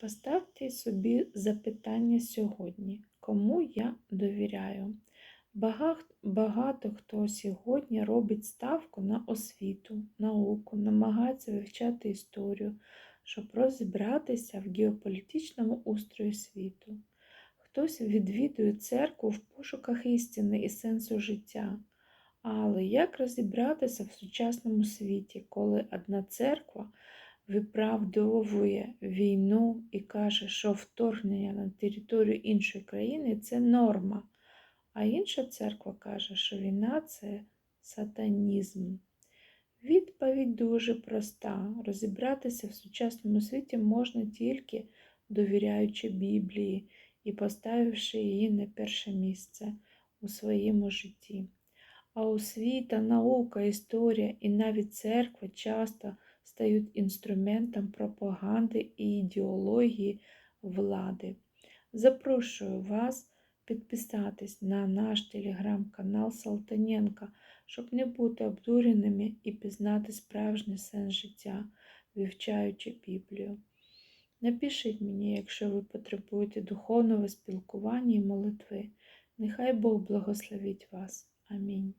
Поставте собі запитання сьогодні, кому я довіряю. Багато, хто сьогодні робить ставку на освіту, науку, намагається вивчати історію, щоб розібратися в геополітичному устрої світу. Хтось відвідує церкву в пошуках істини і сенсу життя. Але як розібратися в сучасному світі, коли одна церква виправдовує війну і каже, що вторгнення на територію іншої країни це норма, а інша церква каже, що війна це сатанізм. Відповідь дуже проста. Розібратися в сучасному світі можна тільки довіряючи Біблії і поставивши її на перше місце у своєму житті. А освіта, наука, історія і навіть церква часто стають інструментом пропаганди і ідеології влади. Запрошую вас підписатись на наш телеграм-канал Салтаненка, щоб не бути обдуреними і пізнати справжній сенс життя, вивчаючи Біблію. Напишіть мені, якщо ви потребуєте духовного спілкування і молитви. Нехай Бог благословить вас. Амінь.